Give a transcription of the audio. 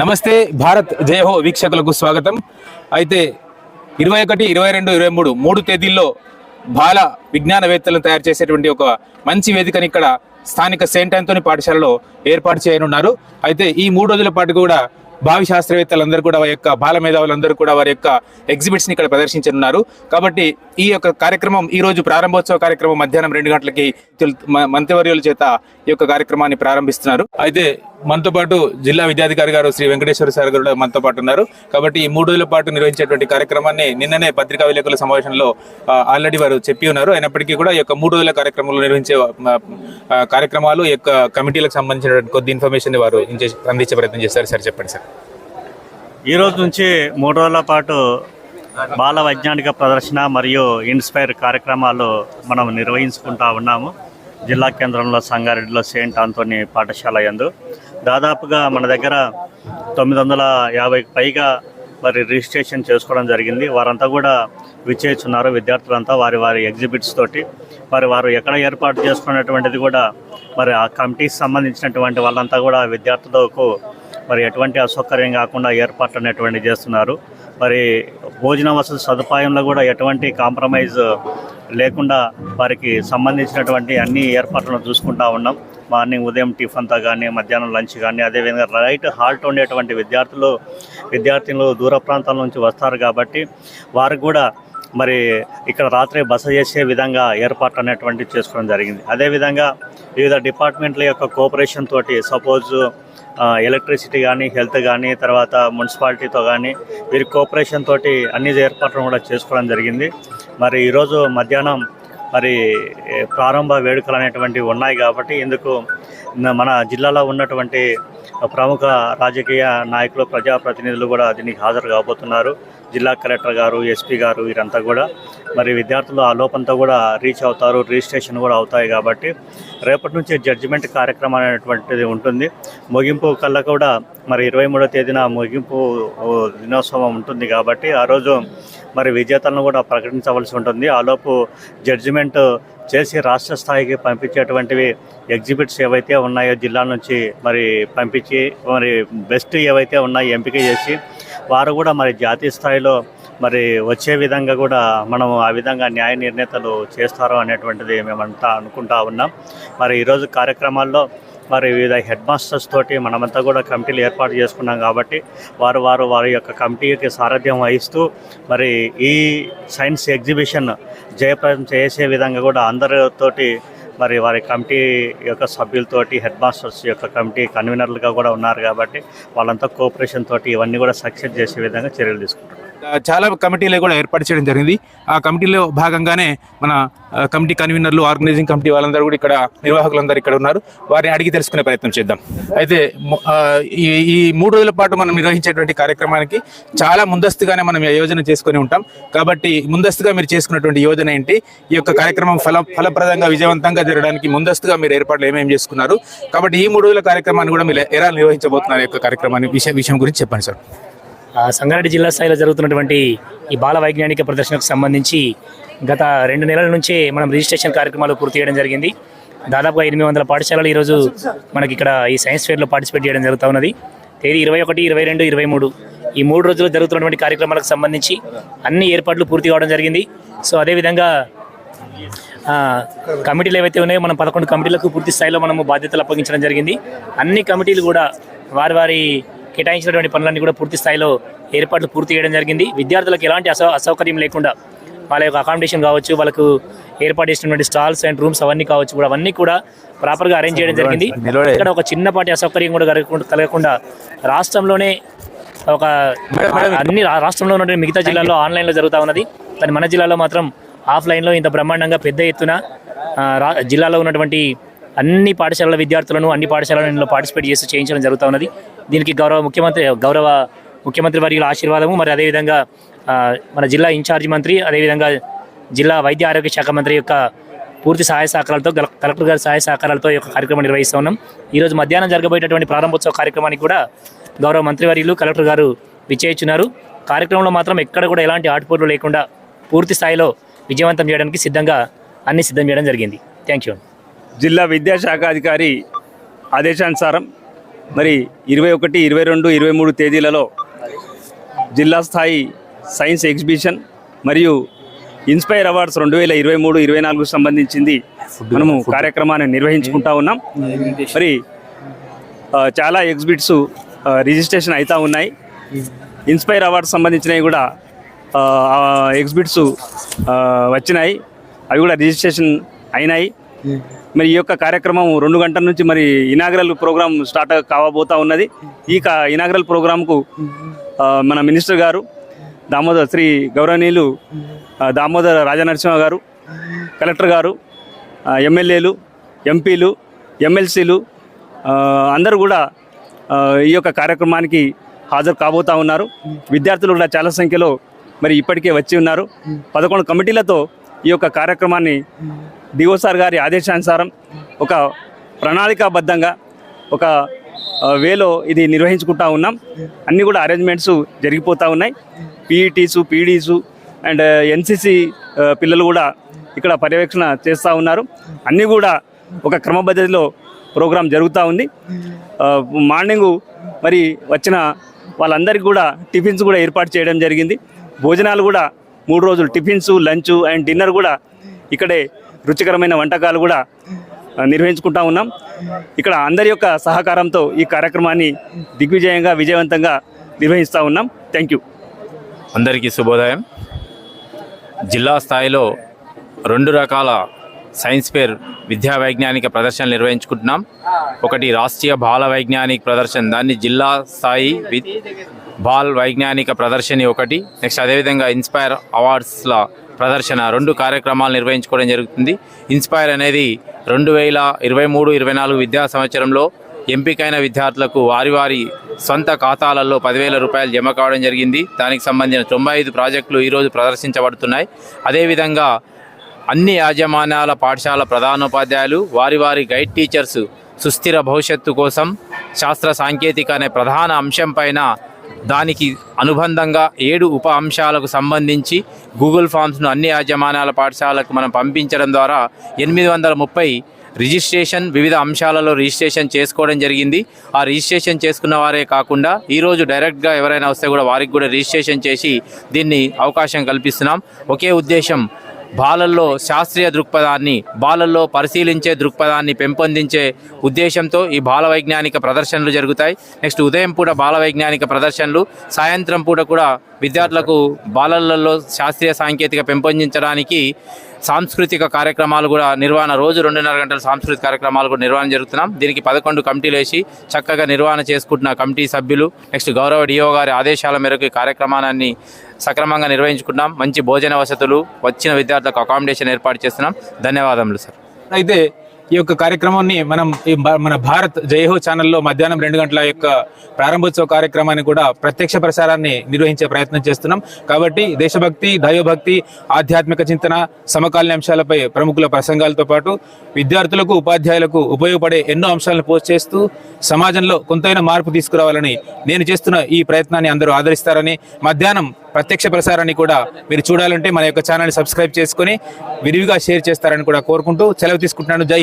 నమస్తే భారత్ జయహో వీక్షకులకు స్వాగతం. అయితే ఇరవై ఒకటి ఇరవై రెండు ఇరవై మూడు మూడు తేదీల్లో బాల విజ్ఞానవేత్తలను తయారు చేసేటువంటి ఒక మంచి వేదికని ఇక్కడ స్థానిక సెయింట్ ఆంతోని పాఠశాలలో ఏర్పాటు చేయనున్నారు. అయితే ఈ మూడు రోజుల పాటు కూడా భావి శాస్త్రవేత్తలందరూ కూడా వారి యొక్క బాల మేధావులందరూ కూడా వారి యొక్క ఎగ్జిబిట్స్ని ఇక్కడ ప్రదర్శించనున్నారు. కాబట్టి ఈ యొక్క కార్యక్రమం ఈ రోజు ప్రారంభోత్సవ కార్యక్రమం మధ్యాహ్నం రెండు గంటలకి మంత్రివర్యుల చేత ఈ యొక్క కార్యక్రమాన్ని ప్రారంభిస్తున్నారు. అయితే మనతో పాటు జిల్లా విద్యాధికారి గారు శ్రీ వెంకటేశ్వర సార్ గారు మనతో పాటు ఉన్నారు. కాబట్టి ఈ మూడు రోజుల పాటు నిర్వహించేటువంటి కార్యక్రమాన్ని నిన్ననే పత్రికా విలేకరుల సమావేశంలో ఆల్రెడీ వారు చెప్పి ఉన్నారు. అయినప్పటికీ కూడా ఈ యొక్క మూడు రోజుల కార్యక్రమంలో నిర్వహించే కార్యక్రమాలు ఈ యొక్క కమిటీలకు సంబంధించినటువంటి కొద్ది ఇన్ఫర్మేషన్ వారు అందించే ప్రయత్నం చేస్తారు. సార్ చెప్పండి సార్. ఈ రోజు నుంచి మూడు రోజుల పాటు బాల వైజ్ఞానిక ప్రదర్శన మరియు ఇన్స్పైర్ కార్యక్రమాలు మనం నిర్వహించుకుంటా ఉన్నాము. జిల్లా కేంద్రంలో సంగారెడ్డిలో సెయింట్ ఆంతోని పాఠశాల యందు. దాదాపుగా మన దగ్గర తొమ్మిది వందల యాభైకి పైగా మరి రిజిస్ట్రేషన్ చేసుకోవడం జరిగింది. వారంతా కూడా విచ్చేస్తున్నారు విద్యార్థులంతా వారి వారి ఎగ్జిబిట్స్ తోటి. మరి వారు ఎక్కడ ఏర్పాటు చేసుకున్నటువంటిది కూడా మరి ఆ కమిటీకి సంబంధించినటువంటి వాళ్ళంతా కూడా విద్యార్థులకు మరి ఎటువంటి అసౌకర్యం కాకుండా ఏర్పాట్లు అనేటువంటి చేస్తున్నారు. మరి భోజన వసతి సదుపాయంలో కూడా ఎటువంటి కాంప్రమైజ్ లేకుండా వారికి సంబంధించినటువంటి అన్ని ఏర్పాట్లను చూసుకుంటా ఉన్నాం. మార్నింగ్ ఉదయం టిఫిన్తో కానీ మధ్యాహ్నం లంచ్ కానీ అదేవిధంగా రైట్ హాల్ట్ ఉండేటువంటి విద్యార్థులు విద్యార్థినులు దూర ప్రాంతాల నుంచి వస్తారు కాబట్టి వారు కూడా మరి ఇక్కడ రాత్రి బస చేసే విధంగా ఏర్పాట్లు అనేటువంటివి చేసుకోవడం జరిగింది. అదేవిధంగా వివిధ డిపార్ట్మెంట్ల యొక్క కోఆపరేషన్ తోటి సపోజ్ ఎలక్ట్రిసిటీ కానీ హెల్త్ కానీ తర్వాత మున్సిపాలిటీతో కానీ వీరి కోఆపరేషన్ తోటి అన్ని ఏర్పాట్లను కూడా చేసుకోవడం జరిగింది. మరి ఈరోజు మధ్యాహ్నం మరి ప్రారంభ వేడుకలు అనేటువంటివి ఉన్నాయి కాబట్టి ఇందుకు మన జిల్లాలో ఉన్నటువంటి ప్రముఖ రాజకీయ నాయకులు ప్రజాప్రతినిధులు కూడా దీనికి హాజరు కాబోతున్నారు. జిల్లా కలెక్టర్ గారు ఎస్పీ గారు వీరంతా కూడా. మరి విద్యార్థులు ఆ లోపంతో కూడా రీచ్ అవుతారు రిజిస్ట్రేషన్ కూడా అవుతాయి కాబట్టి రేపటి నుంచి జడ్జిమెంట్ కార్యక్రమం అనేటువంటిది ఉంటుంది. ముగింపు కల్లా కూడా మరి ఇరవై మూడో తేదీన ముగింపు దినోత్సవం ఉంటుంది కాబట్టి ఆ రోజు మరి విజేతలను కూడా ప్రకటించవలసి ఉంటుంది. ఆలోపు జడ్జిమెంట్ చేసి రాష్ట్ర స్థాయికి పంపించేటువంటివి ఎగ్జిబిట్స్ ఏవైతే ఉన్నాయో జిల్లా నుంచి మరి పంపించి మరి బెస్ట్ ఏవైతే ఉన్నాయో ఎంపిక చేసి వారు కూడా మరి జాతీయ స్థాయిలో మరి వచ్చే విధంగా కూడా మనం ఆ విధంగా న్యాయ నిర్ణేతలు చేస్తారు అనేటువంటిది మేమంతా అనుకుంటా ఉన్నాం. మరి ఈరోజు కార్యక్రమాల్లో మరి వివిధ హెడ్ మాస్టర్స్ తోటి మనమంతా కూడా కమిటీలు ఏర్పాటు చేసుకున్నాం కాబట్టి వారు వారు వారి యొక్క కమిటీకి సారథ్యం వహిస్తూ మరి ఈ సైన్స్ ఎగ్జిబిషన్ జయప్రదం చేసే విధంగా కూడా అందరితోటి మరి వారి కమిటీ యొక్క సభ్యులతోటి హెడ్ మాస్టర్స్ యొక్క కమిటీ కన్వీనర్లుగా కూడా ఉన్నారు కాబట్టి వాళ్ళంతా కోఆపరేషన్ తోటి ఇవన్నీ కూడా సక్సెస్ చేసే విధంగా చర్యలు తీసుకుంటున్నారు చాలా కమిటీలు కూడా ఏర్పాటు చేయడం జరిగింది. ఆ కమిటీలో భాగంగానే మన కమిటీ కన్వీనర్లు ఆర్గనైజింగ్ కమిటీ వాళ్ళందరూ కూడా ఇక్కడ నిర్వాహకులందరూ ఇక్కడ ఉన్నారు. వారిని అడిగి తెలుసుకునే ప్రయత్నం చేద్దాం. అయితే ఈ ఈ మూడు రోజుల పాటు మనం నిర్వహించేటువంటి కార్యక్రమానికి చాలా ముందస్తుగానే మనం యోజన చేసుకుని ఉంటాం. కాబట్టి ముందస్తుగా మీరు చేసుకున్నటువంటి యోజన ఏంటి? ఈ యొక్క కార్యక్రమం ఫల ఫలప్రదంగా విజయవంతంగా జరగడానికి ముందస్తుగా మీరు ఏర్పాట్లు ఏమేమి చేసుకున్నారు? కాబట్టి ఈ మూడు రోజుల కార్యక్రమాన్ని కూడా మీరు ఎలా నిర్వహించబోతున్నారు ఈ యొక్క కార్యక్రమాన్ని. విషయం విషయం గురించి చెప్పండి సార్. సంగారెడ్డి జిల్లా స్థాయిలో జరుగుతున్నటువంటి ఈ బాల వైజ్ఞానిక ప్రదర్శనకు సంబంధించి గత రెండు నెలల నుంచే మనం రిజిస్ట్రేషన్ కార్యక్రమాలు పూర్తి చేయడం జరిగింది. దాదాపుగా ఎనిమిది వందల పాఠశాలలు ఈరోజు మనకి ఇక్కడ ఈ సైన్స్ ఫేర్లో పార్టిసిపేట్ చేయడం జరుగుతూ ఉన్నది. తేదీ ఇరవై ఒకటి ఇరవై రెండు ఇరవై మూడు. ఈ మూడు రోజులు జరుగుతున్నటువంటి కార్యక్రమాలకు సంబంధించి అన్ని ఏర్పాట్లు పూర్తి కావడం జరిగింది. సో అదేవిధంగా కమిటీలు ఏవైతే ఉన్నాయో మనం పదకొండు కమిటీలకు పూర్తి స్థాయిలో మనము బాధ్యతలు అప్పగించడం జరిగింది. అన్ని కమిటీలు కూడా వారి వారి కేటాయించినటువంటి పనులన్నీ కూడా పూర్తి స్థాయిలో ఏర్పాట్లు పూర్తి చేయడం జరిగింది. విద్యార్థులకు ఎలాంటి అసౌ అసౌకర్యం లేకుండా వాళ్ళ యొక్క అకామిడేషన్ కావచ్చు వాళ్ళకు ఏర్పాటు చేసినటువంటి స్టాల్స్ అండ్ రూమ్స్ అవన్నీ కావచ్చు కూడా అవన్నీ కూడా ప్రాపర్గా అరేంజ్ చేయడం జరిగింది. ఇక్కడ ఒక చిన్నపాటి అసౌకర్యం కూడా కలగకుండా కలగకుండా రాష్ట్రంలోనే ఒక అన్ని రాష్ట్రంలో ఉన్నటువంటి మిగతా జిల్లాల్లో ఆన్లైన్లో జరుగుతూ ఉన్నది. కానీ మన జిల్లాలో మాత్రం ఆఫ్లైన్లో ఇంత బ్రహ్మాండంగా పెద్ద ఎత్తున జిల్లాలో ఉన్నటువంటి అన్ని పాఠశాలల విద్యార్థులను అన్ని పాఠశాలలో పార్టిసిపేట్ చేసి చేయించడం జరుగుతూ ఉన్నది. దీనికి గౌరవ ముఖ్యమంత్రి గౌరవ ముఖ్యమంత్రి వర్యుల ఆశీర్వాదము మరి అదేవిధంగా మన జిల్లా ఇన్ఛార్జి మంత్రి అదేవిధంగా జిల్లా వైద్య ఆరోగ్య శాఖ మంత్రి యొక్క పూర్తి సహాయ సహకారాలతో గల- కలెక్టర్ గారి సహాయ సహకారాలతో ఈ యొక్క కార్యక్రమం నిర్వహిస్తూ ఉన్నాం. ఈరోజు మధ్యాహ్నం జరగబోయేటటువంటి ప్రారంభోత్సవ కార్యక్రమానికి కూడా గౌరవ మంత్రివర్యులు కలెక్టర్ గారు విచ్చేయించున్నారు. కార్యక్రమంలో మాత్రం ఎక్కడ కూడా ఎలాంటి ఆటుపోట్లు లేకుండా పూర్తి స్థాయిలో విజయవంతం చేయడానికి సిద్ధంగా అన్ని సిద్ధం చేయడం జరిగింది. థ్యాంక్ యూ జిల్లా విద్యాశాఖ అధికారి ఆదేశానుసారం మరి ఇరవై ఒకటి ఇరవై రెండు ఇరవై మూడు తేదీలలో జిల్లా స్థాయి సైన్స్ ఎగ్జిబిషన్ మరియు ఇన్స్పైర్ అవార్డ్స్ రెండు వేల ఇరవై మూడు ఇరవై నాలుగుకు సంబంధించింది మనము కార్యక్రమాన్ని నిర్వహించుకుంటా ఉన్నాం. మరి చాలా ఎగ్జిబిట్స్ రిజిస్ట్రేషన్ అవుతా ఉన్నాయి. ఇన్స్పైర్ అవార్డ్స్ సంబంధించినవి కూడా ఎగ్జిబిట్స్ వచ్చినాయి. అవి కూడా రిజిస్ట్రేషన్ అయినాయి. మరి ఈ యొక్క కార్యక్రమం రెండు గంటల నుంచి మరి ఇనాగరల్ ప్రోగ్రామ్ స్టార్ట్ కావబోతా ఉన్నది. ఈ కా ఇనాగరల్ ప్రోగ్రాంకు మన మినిస్టర్ గారు దామోదర్ శ్రీ గౌరవనీయులు దామోదర్ రాజనరసింహ గారు కలెక్టర్ గారు ఎమ్మెల్యేలు ఎంపీలు ఎమ్మెల్సీలు అందరూ కూడా ఈ యొక్క కార్యక్రమానికి హాజరు కాబోతా ఉన్నారు. విద్యార్థులు కూడా చాలా సంఖ్యలో మరి ఇప్పటికే వచ్చి ఉన్నారు. పదకొండు కమిటీలతో ఈ యొక్క కార్యక్రమాన్ని డివోసార్ గారి ఆదేశానుసారం ఒక ప్రణాళికాబద్ధంగా ఒక వేలో ఇది నిర్వహించుకుంటా ఉన్నాం. అన్నీ కూడా అరేంజ్మెంట్స్ జరిగిపోతూ ఉన్నాయి. పీఈటీసు పీడీసు అండ్ ఎన్సిసి పిల్లలు కూడా ఇక్కడ పర్యవేక్షణ చేస్తూ ఉన్నారు. అన్నీ కూడా ఒక క్రమపద్ధతిలో ప్రోగ్రాం జరుగుతూ ఉంది. మార్నింగ్ మార్నింగు మరి వచ్చిన వాళ్ళందరికీ కూడా టిఫిన్స్ కూడా ఏర్పాటు చేయడం జరిగింది. భోజనాలు కూడా మూడు రోజులు టిఫిన్స్ లంచ్ అండ్ డిన్నర్ కూడా ఇక్కడే రుచికరమైన వంటకాలు కూడా నిర్వహించుకుంటా ఉన్నాం. ఇక్కడ అందరి యొక్క సహకారంతో ఈ కార్యక్రమాన్ని దిగ్విజయంగా విజయవంతంగా నిర్వహిస్తూ ఉన్నాం. థ్యాంక్ యూ అందరికీ శుభోదయం. జిల్లా స్థాయిలో రెండు రకాల సైన్స్ ఫేర్ విద్యా వైజ్ఞానిక ప్రదర్శనలు నిర్వహించుకుంటున్నాం. ఒకటి రాష్ట్రీయ బాల వైజ్ఞానిక ప్రదర్శన దాన్ని జిల్లా స్థాయి వి- బాల్ వైజ్ఞానిక ప్రదర్శని ఒకటి. నెక్స్ట్ అదేవిధంగా ఇన్స్పైర్ అవార్డ్స్ల ప్రదర్శన. రెండు కార్యక్రమాలు నిర్వహించుకోవడం జరుగుతుంది. ఇన్స్పైర్ అనేది రెండు వేల ఇరవై మూడు ఇరవై నాలుగు విద్యా సంవత్సరంలో ఎంపికైన విద్యార్థులకు వారి వారి సొంత ఖాతాలలో పదివేల రూపాయలు జమ కావడం జరిగింది. దానికి సంబంధించిన తొంభై ఐదు ప్రాజెక్టులు ఈరోజు ప్రదర్శించబడుతున్నాయి. అదేవిధంగా అన్ని యాజమాన్యాల పాఠశాల ప్రధానోపాధ్యాయులు వారి వారి గైడ్ టీచర్స్ సుస్థిర భవిష్యత్తు కోసం శాస్త్ర సాంకేతిక అనే ప్రధాన అంశం పైన దానికి అనుబంధంగా ఏడు ఉప అంశాలకు సంబంధించి గూగుల్ ఫామ్స్ను అన్ని యాజమాన్యాల పాఠశాలకు మనం పంపించడం ద్వారా ఎనిమిది వందల ముప్పై రిజిస్ట్రేషన్ వివిధ అంశాలలో రిజిస్ట్రేషన్ చేసుకోవడం జరిగింది. ఆ రిజిస్ట్రేషన్ చేసుకున్న వారే కాకుండా ఈరోజు డైరెక్ట్గా ఎవరైనా వస్తే కూడా వారికి కూడా రిజిస్ట్రేషన్ చేసి దీన్ని అవకాశం కల్పిస్తున్నాం. ఒకే ఉద్దేశం బాలల్లో శాస్త్రీయ దృక్పథాన్ని బాలల్లో పరిశీలించే దృక్పథాన్ని పెంపొందించే ఉద్దేశంతో ఈ బాల వైజ్ఞానిక ప్రదర్శనలు జరుగుతాయి. నెక్స్ట్ ఉదయం పూట బాల వైజ్ఞానిక ప్రదర్శనలు సాయంత్రం పూట కూడా విద్యార్థులకు బాలలలో శాస్త్రీయ సాంకేతిక పెంపొందించడానికి సాంస్కృతిక కార్యక్రమాలు కూడా నిర్వహణ రోజు రెండున్నర గంటల సాంస్కృతిక కార్యక్రమాలు కూడా నిర్వహణ జరుగుతున్నాం. దీనికి పదకొండు కమిటీలు వేసి చక్కగా నిర్వహణ చేసుకుంటున్న కమిటీ సభ్యులు నెక్స్ట్ గౌరవ డిఓ గారి ఆదేశాల మేరకు ఈ కార్యక్రమాన్ని సక్రమంగా నిర్వహించుకుంటున్నాం. మంచి భోజన వసతులు వచ్చిన విద్యార్థులకు అకామిడేషన్ ఏర్పాటు చేస్తున్నాం. ధన్యవాదములు సార్. అయితే ఈ యొక్క కార్యక్రమాన్ని మనం ఈ మన భారత్ జయహో ఛానల్లో మధ్యాహ్నం రెండు గంటల యొక్క ప్రారంభోత్సవ కార్యక్రమాన్ని కూడా ప్రత్యక్ష ప్రసారాన్ని నిర్వహించే ప్రయత్నం చేస్తున్నాం. కాబట్టి దేశభక్తి దైవభక్తి ఆధ్యాత్మిక చింతన సమకాలీన అంశాలపై ప్రముఖుల ప్రసంగాలతో పాటు విద్యార్థులకు ఉపాధ్యాయులకు ఉపయోగపడే ఎన్నో అంశాలను పోస్ట్ చేస్తూ సమాజంలో కొంతైనా మార్పు తీసుకురావాలని నేను చేస్తున్న ఈ ప్రయత్నాన్ని అందరూ ఆదరిస్తారని మధ్యాహ్నం ప్రత్యక్ష ప్రసారాన్ని కూడా మీరు చూడాలంటే మన యొక్క ఛానల్ సబ్స్క్రైబ్ చేసుకొని విరివిగా షేర్ చేస్తారని కూడా కోరుకుంటూ సెలవు తీసుకుంటున్నాను. జై